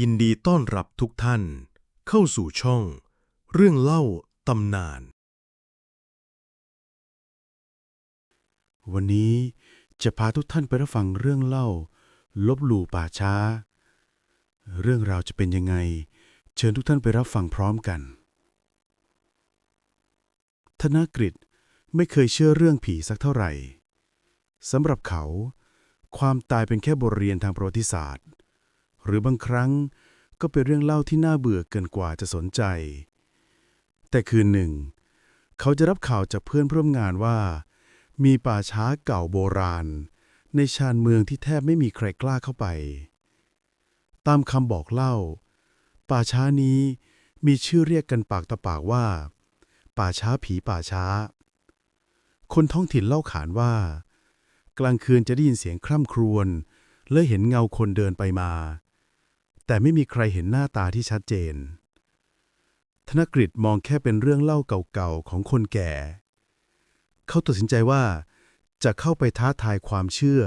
ยินดีต้อนรับทุกท่าน เข้าสู่ช่อง เรื่องเล่าตำนาน วันนี้จะพาทุกท่านไปรับฟังเรื่องเล่า ลบหลู่ป่าช้า เรื่องราวจะเป็นยังไง เชิญทุกท่านไปรับฟังพร้อมกัน ธนกฤษไม่เคยเชื่อเรื่องผีสักเท่าไหร่สำหรับเขา ความตายเป็นแค่บทเรียนทางประวัติศาสตร์ หรือบางครั้งก็เป็นเรื่องเล่าที่น่าเบื่อเกินกว่าจะสนใจ แต่คืนหนึ่ง เขาจะรับข่าวจากเพื่อนร่วมงานว่า มีป่าช้าเก่าโบราณ ในชานเมืองที่แทบไม่มีใครกล้าเข้าไป ตามคำบอกเล่า ป่าช้านี้มีชื่อเรียกกันปากต่อปากว่า ป่าช้าผีป่าช้า คนท้องถิ่นเล่าขานว่า กลางคืนจะได้ยินเสียงคร่ำครวญและเห็นเงาคนเดินไปมา แต่ไม่มีใครเห็นหน้าตาที่ชัดเจน ธนกฤษมองแค่เป็นเรื่องเล่าเก่าๆของคนแก่ เขาตัดสินใจว่าจะเข้าไปท้าทายความเชื่อ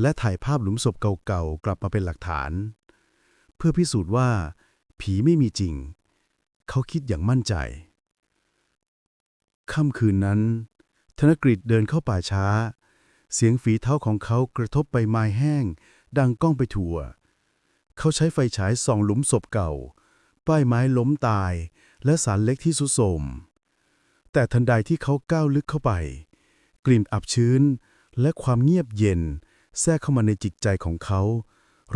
และถ่ายภาพหลุมศพเก่าๆกลับมาเป็นหลักฐาน เพื่อพิสูจน์ว่า ผีไม่มีจริง เขาคิดอย่างมั่นใจ ค่ำคืนนั้น ธนกฤษเดินเข้าป่าช้า เสียงฝีเท้าของเขากระทบใบไม้แห้ง ดังก้องไปทั่ว เขาใช้ไฟฉายส่องหลุมศพเก่า ป้ายไม้ล้มตาย และสารเล็กที่สุดโทมแต่ทันใดที่เขาก้าวลึกเข้าไป กลิ่นอับชื้น และความเงียบเย็น แทรกเข้ามาในจิตใจของเขา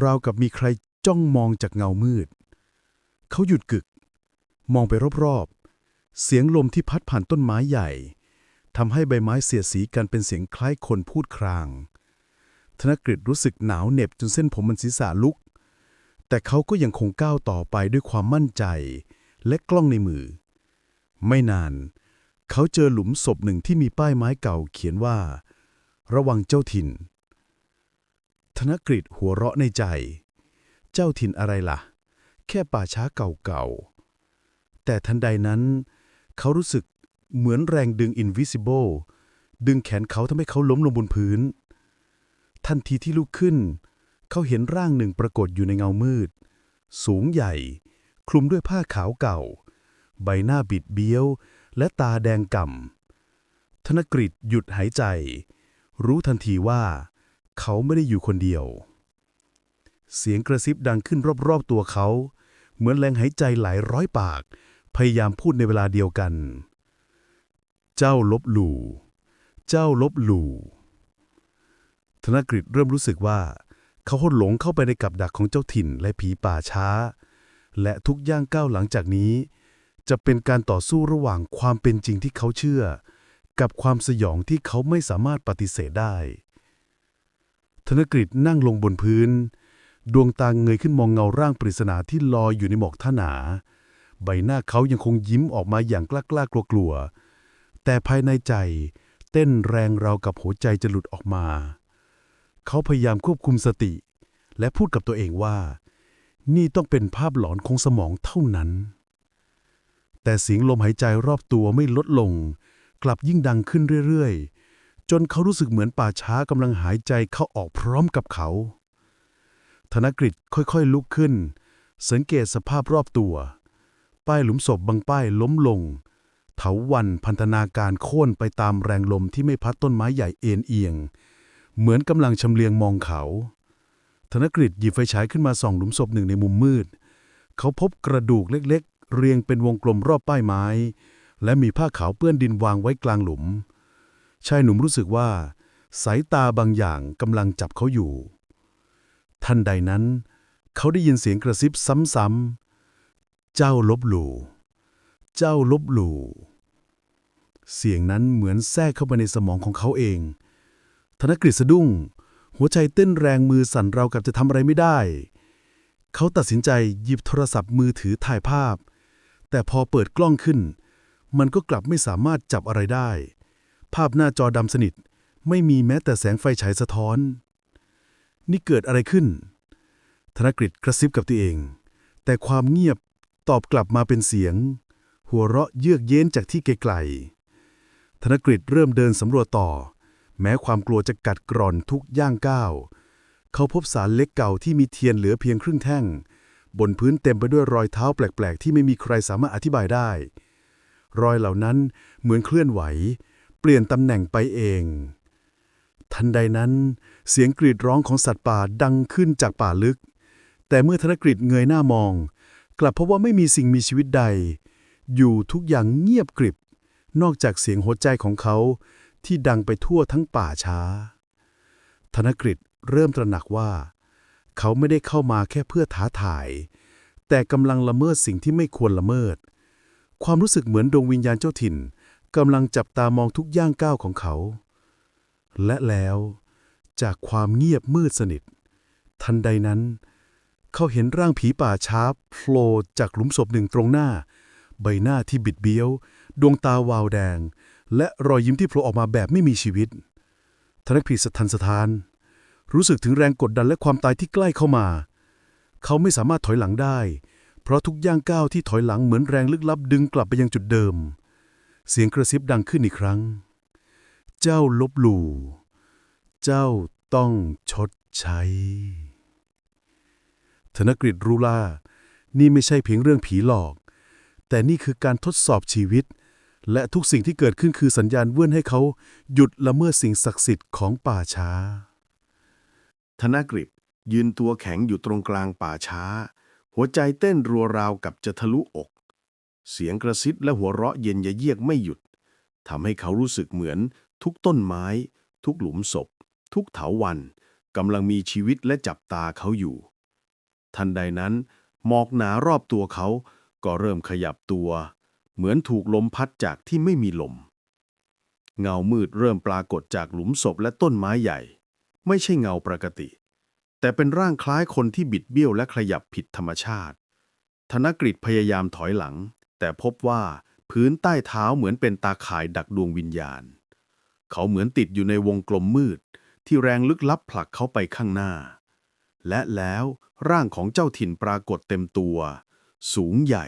ราวกับมีใครจ้องมองจากเงามืด เขาหยุดกึก มองไปรอบๆ เสียงลมที่พัดผ่านต้นไม้ใหญ่ทำให้ใบไม้เสียดสีกันเป็นเสียงคล้ายคนพูดคราง ธนกฤษรู้สึกหนาวเหน็บจนเส้นผมมันศีรษะลุก แต่เขาก็ยังคงก้าวต่อไปด้วยความมั่นใจ และกล้องในมือ ไม่นาน เขาเจอหลุมศพหนึ่งที่มีป้ายไม้เก่าเขียนว่า ระวังเจ้าถิ่น ธนกฤษหัวเราะในใจ เจ้าถิ่นอะไรล่ะ แค่ป่าช้าเก่าๆ แต่ทันใดนั้น เขารู้สึกเหมือนแรงดึง invisible ดึงแขนเขาทำให้เขาล้มลงบนพื้น ทันทีที่ลุกขึ้นเขาเห็นร่างหนึ่งปรากฏอยู่ในเงามืด สูงใหญ่ คลุมด้วยผ้าขาวเก่า ใบหน้าบิดเบี้ยว และตาแดงก่ำธนกฤษหยุดหายใจ รู้ทันทีว่าเขาไม่ได้อยู่คนเดียว เสียงกระซิบดังขึ้นรอบๆตัวเขา เหมือนแรงหายใจหลายร้อยปาก พยายามพูดในเวลาเดียวกัน เจ้าลบหลู่ เจ้าลบหลู่ธนกฤษเริ่มรู้สึกว่า เขาหลงเข้าไปในกับดักของเจ้าถิ่นและผีป่าช้า และทุกย่างก้าวหลังจากนี้ จะเป็นการต่อสู้ระหว่างความเป็นจริงที่เขาเชื่อ กับความสยองที่เขาไม่สามารถปฏิเสธได้ ธนกฤษนั่งลงบนพื้น ดวงตาเงยขึ้นมองเงาร่างปริศนาที่ลอยอยู่ในหมอกท่าหนา ใบหน้าเขายังคงยิ้มออกมาอย่างกล้าๆกลัวๆแต่ภายในใจเต้นแรงราวกับหัวใจจะหลุดออกมา เขาพยายามควบคุมสติ และพูดกับตัวเองว่า นี่ต้องเป็นภาพหลอนของสมองเท่านั้น แต่เสียงลมหายใจรอบตัวไม่ลดลง กลับยิ่งดังขึ้นเรื่อยๆ จนเขารู้สึกเหมือนป่าช้ากำลังหายใจเข้าออกพร้อมกับเขา ธนกฤษค่อยๆลุกขึ้น สังเกตสภาพรอบตัว ป้ายหลุมศพบางป้ายล้มลงเถาวันพันธนาการโค่นไปตามแรงลมที่ไม่พัดต้นไม้ใหญ่เอ็นเอียง เหมือนกำลังชำเลียงมองเขา ธนกฤษหยิบไฟฉายขึ้นมาส่องหลุมศพหนึ่งในมุมมืด เขาพบกระดูกเล็กๆ เรียงเป็นวงกลมรอบป้ายไม้ และมีผ้าขาวเปื้อนดินวางไว้กลางหลุม ชายหนุ่มรู้สึกว่า สายตาบางอย่างกำลังจับเขาอยู่ ทันใดนั้น เขาได้ยินเสียงกระซิบซ้ำๆ เจ้าลบหลู่ เจ้าลบหลู่ เสียงนั้นเหมือนแทรกเข้าไปในสมองของเขาเอง ธนกฤษสะดุ้ง หัวใจเต้นแรงมือสั่นราวกับจะทำอะไรไม่ได้ เขาตัดสินใจหยิบโทรศัพท์มือถือถ่ายภาพ แต่พอเปิดกล้องขึ้น มันก็กลับไม่สามารถจับอะไรได้ ภาพหน้าจอดำสนิท ไม่มีแม้แต่แสงไฟฉายสะท้อน นี่เกิดอะไรขึ้น ธนกฤษกระซิบกับตัวเอง แต่ความเงียบตอบกลับมาเป็นเสียง หัวเราะเยือกเย็นจากที่ไกลๆธนกฤษเริ่มเดินสำรวจต่อ แม้ความกลัวจะกัดกร่อนทุกย่างก้าว เขาพบสารเล็กเก่าที่มีเทียนเหลือเพียงครึ่งแท่ง บนพื้นเต็มไปด้วยรอยเท้าแปลกๆ ที่ไม่มีใครสามารถอธิบายได้ รอยเหล่านั้นเหมือนเคลื่อนไหว เปลี่ยนตำแหน่งไปเอง ทันใดนั้น เสียงกรีดร้องของสัตว์ป่าดังขึ้นจากป่าลึก แต่เมื่อธนกฤษเงยหน้ามอง กลับพบว่าไม่มีสิ่งมีชีวิตใด อยู่ทุกอย่างเงียบกริบนอกจากเสียงหัวใจของเขา ที่ดังไปทั่วทั้งป่าช้า ธนกฤษเริ่มตระหนักว่า เขาไม่ได้เข้ามาแค่เพื่อท้าทาย แต่กำลังละเมิดสิ่งที่ไม่ควรละเมิด ความรู้สึกเหมือนดวงวิญญาณเจ้าถิ่นกำลังจับตามองทุกย่างก้าวของเขา และแล้วจากความเงียบมืดสนิท ทันใดนั้น เขาเห็นร่างผีป่าช้าโผล่จากหลุมศพหนึ่งตรงหน้า ใบหน้าที่บิดเบี้ยว ดวงตาวาวแดง และรอยยิ้มที่โผล่ออกมาแบบไม่มีชีวิตธนกฤษสะทันสถาน รู้สึกถึงแรงกดดันและความตายที่ใกล้เข้ามา เขาไม่สามารถถอยหลังได้ เพราะทุกย่างก้าวที่ถอยหลังเหมือนแรงลึกลับดึงกลับไปยังจุดเดิม เสียงกระซิบดังขึ้นอีกครั้ง เจ้าลบหลู่ เจ้าต้องชดใช้ ธนกฤษรู้ล่า นี่ไม่ใช่เพียงเรื่องผีหลอก แต่นี่คือการทดสอบชีวิต และทุกสิ่งที่เกิดขึ้นคือสัญญาณเว้นให้เขาหยุดละเมิดสิ่งศักดิ์สิทธิ์ของป่าช้า ธนกฤษยืนตัวแข็งอยู่ตรงกลางป่าช้า หัวใจเต้นรัวราวกับจะทะลุอก เสียงกระซิบและหัวเราะเย็นยะเยียกไม่หยุดทำให้เขารู้สึกเหมือน ทุกต้นไม้ ทุกหลุมศพ ทุกเถาวันกำลังมีชีวิตและจับตาเขาอยู่ ทันใดนั้น หมอกหนารอบตัวเขาก็เริ่มขยับตัว เหมือนถูกลมพัดจากที่ไม่มีลม เงามืดเริ่มปรากฏจากหลุมศพและต้นไม้ใหญ่ ไม่ใช่เงาปกติ แต่เป็นร่างคล้ายคนที่บิดเบี้ยวและขยับผิดธรรมชาติ ธนกฤษพยายามถอยหลัง แต่พบว่าพื้นใต้เท้าเหมือนเป็นตาข่ายดักดวงวิญญาณ เขาเหมือนติดอยู่ในวงกลมมืด ที่แรงลึกลับผลักเขาไปข้างหน้า และแล้วร่างของเจ้าถิ่นปรากฏเต็มตัว สูงใหญ่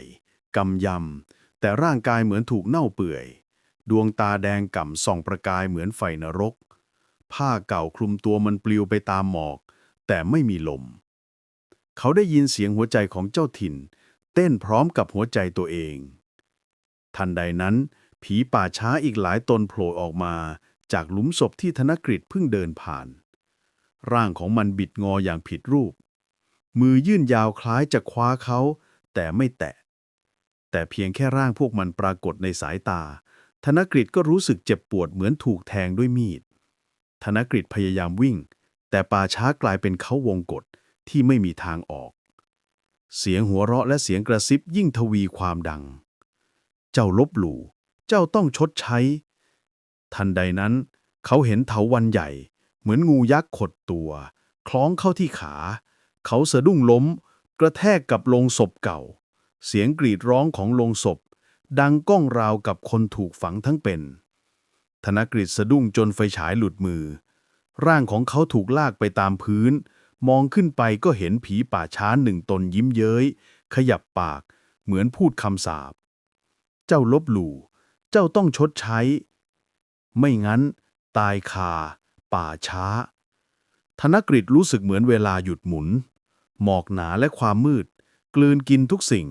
กำยำ แต่ร่างกายเหมือนถูกเน่าเปื่อย ดวงตาแดงก่ำส่องประกายเหมือนไฟนรก ผ้าเก่าคลุมตัวมันปลิวไปตามหมอก แต่ไม่มีลม เขาได้ยินเสียงหัวใจของเจ้าถิ่น เต้นพร้อมกับหัวใจตัวเอง ทันใดนั้น ผีป่าช้าอีกหลายตนโผล่ออกมา จากหลุมศพที่ธนกฤษเพิ่งเดินผ่าน ร่างของมันบิดงออย่างผิดรูป มือยื่นยาวคล้ายจะคว้าเขา แต่ไม่แตะ แต่เพียงแค่ร่างพวกมันปรากฏในสายตา ธนกฤษก็รู้สึกเจ็บปวดเหมือนถูกแทงด้วยมีด ธนกฤษพยายามวิ่ง แต่ป่าช้ากลายเป็นเขาวงกฏที่ไม่มีทางออก เสียงหัวเราะและเสียงกระซิบยิ่งทวีความดัง เจ้าลบหลู่ เจ้าต้องชดใช้ ทันใดนั้น เขาเห็นเถาวันใหญ่ เหมือนงูยักษ์ขดตัว คล้องเข้าที่ขา เขาสะดุ้งล้ม กระแทกกับโลงศพเก่า เสียงกรีดร้องของโลงศพ ดังก้องราวกับคนถูกฝังทั้งเป็น ธนกฤษสะดุ้งจนไฟฉายหลุดมือ ร่างของเขาถูกลากไปตามพื้น มองขึ้นไปก็เห็นผีป่าช้าหนึ่งตนยิ้มเย้ย ขยับปาก เหมือนพูดคำสาป เจ้าลบหลู่เจ้าต้องชดใช้ ไม่งั้น ตายคา ป่าช้า ธนกฤษรู้สึกเหมือนเวลาหยุดหมุน หมอกหนาและความมืด กลืนกินทุกสิ่ง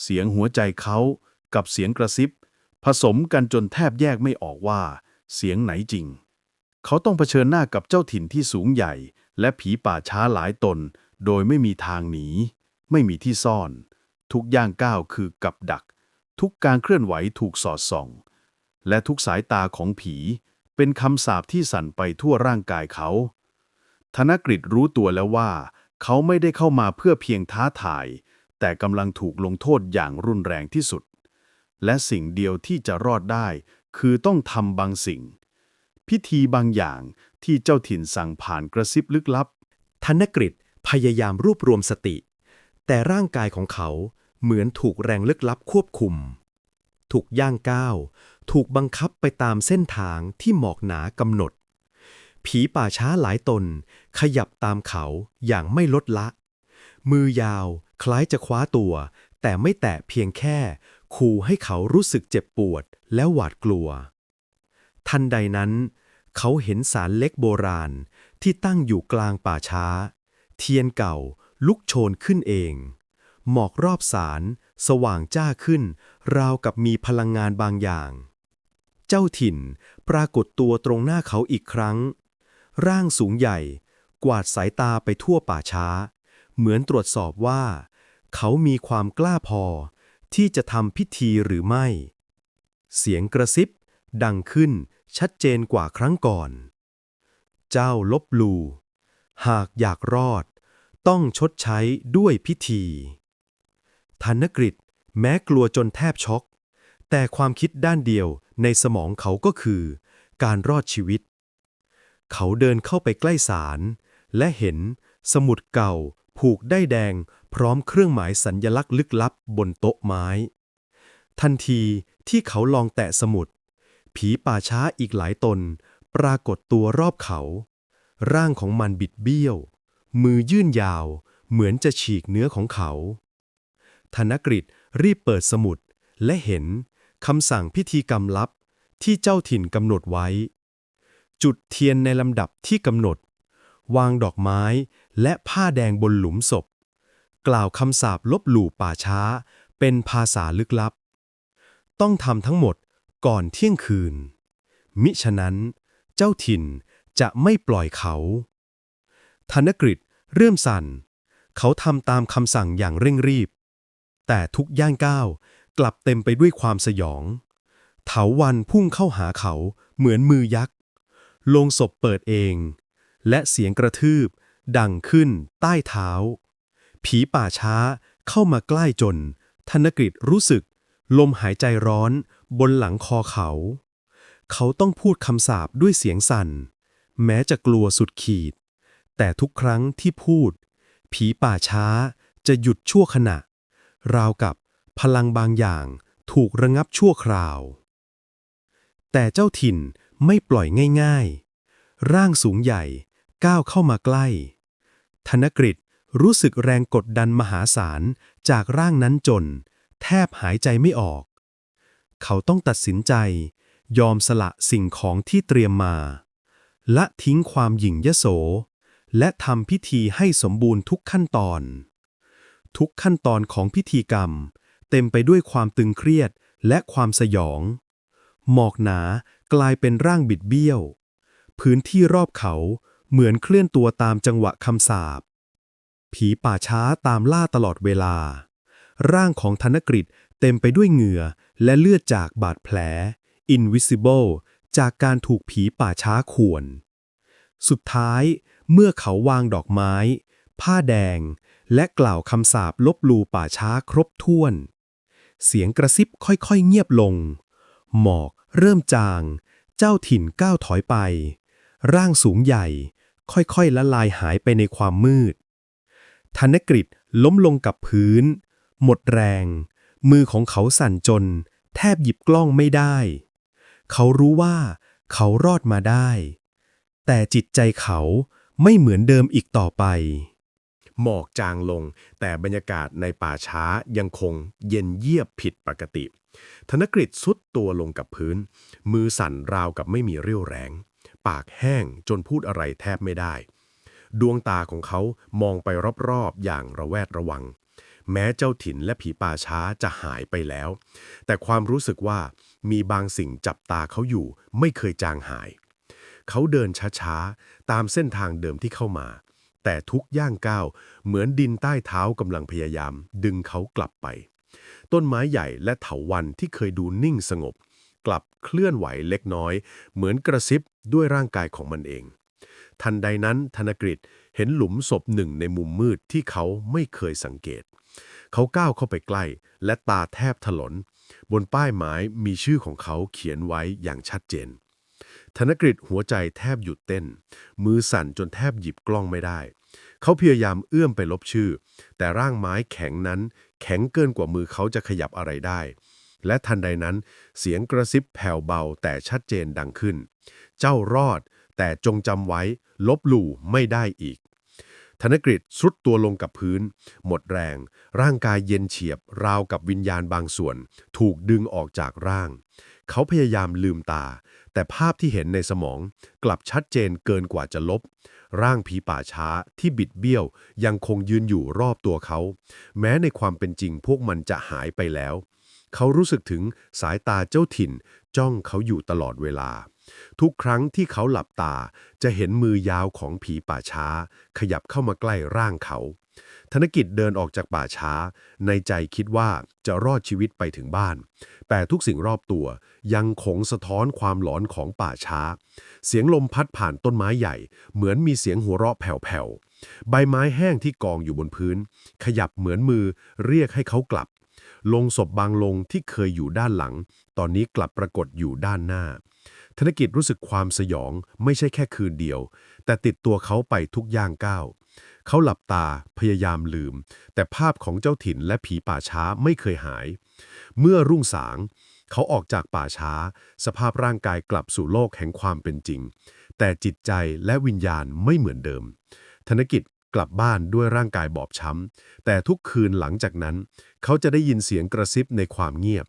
เสียงหัวใจเขากับเสียงกระซิบ ผสมกันจนแทบแยกไม่ออกว่า เสียงไหนจริง เขาต้องเผชิญหน้ากับเจ้าถิ่นที่สูงใหญ่ และผีป่าช้าหลายตน โดยไม่มีทางหนี ไม่มีที่ซ่อน ทุกย่างก้าวคือกับดัก ทุกการเคลื่อนไหวถูกสอดส่อง และทุกสายตาของผี เป็นคำสาปที่สั่นไปทั่วร่างกายเขา ธนกฤษรู้ตัวแล้วว่า เขาไม่ได้เข้ามาเพื่อเพียงท้าทาย แต่กำลังถูกลงโทษอย่างรุนแรงที่สุด และสิ่งเดียวที่จะรอดได้ คือต้องทำบางสิ่ง พิธีบางอย่างที่เจ้าถิ่นสั่งผ่านกระซิบลึกลับ ธนกฤษพยายามรวบรวมสติ แต่ร่างกายของเขาเหมือนถูกแรงลึกลับควบคุม ถูกย่างก้าว ถูกบังคับไปตามเส้นทางที่หมอกหนากำหนด ผีป่าช้าหลายตนขยับตามเขาอย่างไม่ลดละ มือยาวคล้ายจะคว้าตัว แต่ไม่แตะเพียงแค่ขู่ให้เขารู้สึกเจ็บปวดและหวาดกลัว ทันใดนั้น เขาเห็นสารเล็กโบราณที่ตั้งอยู่กลางป่าช้า เทียนเก่าลุกโชนขึ้นเอง หมอกรอบสารสว่างจ้าขึ้น ราวกับมีพลังงานบางอย่าง เจ้าถิ่นปรากฏตัวตรงหน้าเขาอีกครั้ง ร่างสูงใหญ่ กวาดสายตาไปทั่วป่าช้า เหมือนตรวจสอบว่า เขามีความกล้าพอ ที่จะทำพิธีหรือไม่ เสียงกระซิบ ดังขึ้นชัดเจนกว่าครั้งก่อน เจ้าลบลูหากอยากรอด ต้องชดใช้ด้วยพิธีธนกฤษแม้กลัวจนแทบช็อก แต่ความคิดด้านเดียวในสมองเขาก็คือ การรอดชีวิต เขาเดินเข้าไปใกล้ศาลและเห็นสมุดเก่า ผูกได้แดง พร้อมเครื่องหมายสัญญลักษณ์ลึกลับบนโต๊ะไม้ ทันทีที่เขาลองแตะสมุด ผีป่าช้าอีกหลายตน ปรากฏตัวรอบเขา ร่างของมันบิดเบี้ยว มือยื่นยาว เหมือนจะฉีกเนื้อของเขา ธนกฤษรีบเปิดสมุดและเห็นคำสั่งพิธีกรรมลับที่เจ้าถิ่นกำหนดไว้ จุดเทียนในลำดับที่กำหนด วางดอกไม้ และผ้าแดงบนหลุมศพ กล่าวคำสาปลบหลู่ป่าช้า เป็นภาษาลึกลับ ต้องทำทั้งหมดก่อนเที่ยงคืน มิฉะนั้น เจ้าถิ่นจะไม่ปล่อยเขา ธนกฤษเริ่มสั่น เขาทำตามคำสั่งอย่างเร่งรีบ แต่ทุกย่างก้าวกลับเต็มไปด้วยความสยอง เถาวันพุ่งเข้าหาเขาเหมือนมือยักษ์ลงศพเปิดเอง และเสียงกระทืบ ดังขึ้น ใต้เท้า ผีป่าช้าเข้ามาใกล้จน ธนกฤษรู้สึก ลมหายใจร้อน บนหลังคอเขา เขาต้องพูดคำสาปด้วยเสียงสั่น แม้จะกลัวสุดขีด แต่ทุกครั้งที่พูด ผีป่าช้าจะหยุดชั่วขณะ ราวกับพลังบางอย่างถูกระงับชั่วคราว แต่เจ้าถิ่นไม่ปล่อยง่าย ๆ ร่างสูงใหญ่ก้าวเข้ามาใกล้ ธนกฤษรู้สึกแรงกดดันมหาศาลจากร่างนั้นจน แทบหายใจไม่ออก เขาต้องตัดสินใจ ยอมสละสิ่งของที่เตรียมมา ละทิ้งความหยิ่งยโส และทำพิธีให้สมบูรณ์ทุกขั้นตอน ทุกขั้นตอนของพิธีกรรม เต็มไปด้วยความตึงเครียดและความสยอง หมอกหนากลายเป็นร่างบิดเบี้ยว พื้นที่รอบเขา เหมือนเคลื่อนตัวตามจังหวะคำสาปผีป่าช้าตามล่าตลอดเวลา ร่างของธนกฤษเต็มไปด้วยเหงื่อและเลือดจากบาดแผล invisible จากการถูกผีป่าช้าข่วน สุดท้ายเมื่อเขาวางดอกไม้ ผ้าแดง และกล่าวคำสาปลบหลูป่าช้าครบถ้วน เสียงกระซิบค่อยๆเงียบลง หมอกเริ่มจาง เจ้าถิ่นก้าวถอยไป ร่างสูงใหญ่ ค่อยๆละลายหายไปในความมืด ธนกฤษล้มลงกับพื้น หมดแรง มือของเขาสั่นจน แทบหยิบกล้องไม่ได้ เขารู้ว่าเขารอดมาได้ แต่จิตใจเขาไม่เหมือนเดิมอีกต่อไป หมอกจางลง แต่บรรยากาศในป่าช้ายังคงเย็นเยียบผิดปกติ ธนกฤษสุดตัวลงกับพื้น มือสั่นราวกับไม่มีเรี่ยวแรง ปากแห้งจนพูดอะไรแทบไม่ได้ ดวงตาของเขามองไปรอบๆ อย่างระแวดระวัง แม้เจ้าถิ่นและผีป่าช้าจะหายไปแล้ว แต่ความรู้สึกว่ามีบางสิ่งจับตาเขาอยู่ไม่เคยจางหาย เขาเดินช้าๆ ตามเส้นทางเดิมที่เข้ามา แต่ทุกย่างก้าวเหมือนดินใต้เท้ากำลังพยายาม ดึงเขากลับไป ต้นไม้ใหญ่และเถาวัลย์ที่เคยดูนิ่งสงบ กลับเคลื่อนไหวเล็กน้อย เหมือนกระซิบด้วยร่างกายของมันเอง ทันใดนั้นธนกฤษเห็นหลุมศพหนึ่งในมุมมืดที่เขาไม่เคยสังเกต เขาก้าวเข้าไปใกล้ และตาแทบถลน บนป้ายหมายมีชื่อของเขาเขียนไว้อย่างชัดเจน ธนกฤษหัวใจแทบหยุดเต้น มือสั่นจนแทบหยิบกล้องไม่ได้ เขาพยายามเอื้อมไปลบชื่อ แต่ร่างไม้แข็งนั้นแข็งเกินกว่ามือเขาจะขยับอะไรได้ และทันใดนั้น เสียงกระซิบแผ่วเบาแต่ชัดเจนดังขึ้น เจ้ารอด แต่จงจำไว้ ลบหลู่ไม่ได้อีก ธนกฤษทรุดตัวลงกับพื้น หมดแรง ร่างกายเย็นเฉียบ ราวกับวิญญาณบางส่วน ถูกดึงออกจากร่าง เขาพยายามลืมตา แต่ภาพที่เห็นในสมองกลับชัดเจนเกินกว่าจะลบร่างผีป่าช้าที่บิดเบี้ยวยังคงยืนอยู่รอบตัวเขา แม้ในความเป็นจริงพวกมันจะหายไปแล้ว เขารู้สึกถึงสายตาเจ้าถิ่น จ้องเขาอยู่ตลอดเวลา ทุกครั้งที่เขาหลับตาจะเห็นมือยาวของผีป่าช้า ขยับเข้ามาใกล้ร่างเขา ธนกิจเดินออกจากป่าช้า ในใจคิดว่าจะรอดชีวิตไปถึงบ้าน แต่ทุกสิ่งรอบตัวยังคงสะท้อนความหลอนของป่าช้า เสียงลมพัดผ่านต้นไม้ใหญ่ เหมือนมีเสียงหัวเราะแผ่วๆใบไม้แห้งที่กองอยู่บนพื้น ขยับเหมือนมือเรียกให้เขากลับ ลงศพบางลงที่เคยอยู่ด้านหลัง ตอนนี้กลับปรากฏอยู่ด้านหน้า ธนกิจรู้สึกความสยองไม่ใช่แค่คืนเดียว แต่ติดตัวเขาไปทุกย่างก้าวเขาหลับตาพยายามลืม แต่ภาพของเจ้าถิ่นและผีป่าช้าไม่เคยหาย เมื่อรุ่งสาง เขาออกจากป่าช้า สภาพร่างกายกลับสู่โลกแห่งความเป็นจริง แต่จิตใจและวิญญาณไม่เหมือนเดิม ธนกิจ กลับบ้านด้วยร่างกายบอบช้ำ แต่ทุกคืนหลังจากนั้น เขาจะได้ยินเสียงกระซิบในความเงียบ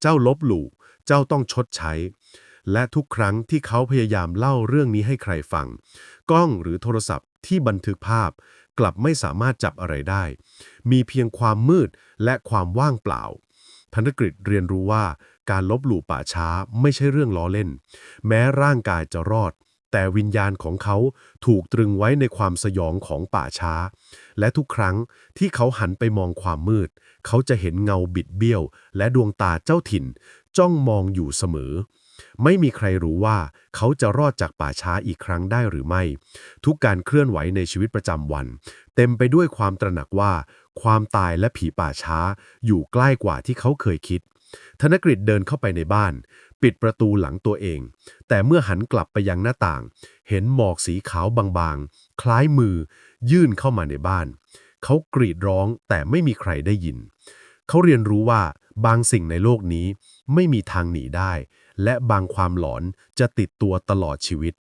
เจ้าลบหลู่ เจ้าต้องชดใช้ และทุกครั้งที่เขาพยายามเล่าเรื่องนี้ให้ใครฟัง กล้องหรือโทรศัพท์ที่บันทึกภาพ กลับไม่สามารถจับอะไรได้ มีเพียงความมืดและความว่างเปล่าธนกฤษเรียนรู้ว่าการลบหลู่ป่าช้าไม่ใช่เรื่องล้อเล่น แม้ร่างกายจะรอด แต่วิญญาณของเขาถูกตรึงไว้ในความสยองของป่าช้า และทุกครั้งที่เขาหันไปมองความมืด เขาจะเห็นเงาบิดเบี้ยว และดวงตาเจ้าถิ่น จ้องมองอยู่เสมอ ไม่มีใครรู้ว่าเขาจะรอดจากป่าช้าอีกครั้งได้หรือไม่ ทุกการเคลื่อนไหวในชีวิตประจำวัน เต็มไปด้วยความตระหนักว่า ความตายและผีป่าช้าอยู่ใกล้กว่าที่เขาเคยคิด ธนกฤษเดินเข้าไปในบ้าน ปิดประตูหลังตัวเอง แต่เมื่อหันกลับไปยังหน้าต่าง เห็นหมอกสีขาวบางๆ คล้ายมือ ยื่นเข้ามาในบ้าน เขากรีดร้องแต่ไม่มีใครได้ยิน เขาเรียนรู้ว่าบางสิ่งในโลกนี้ไม่มีทางหนีได้ และบางความหลอนจะติดตัวตลอดชีวิต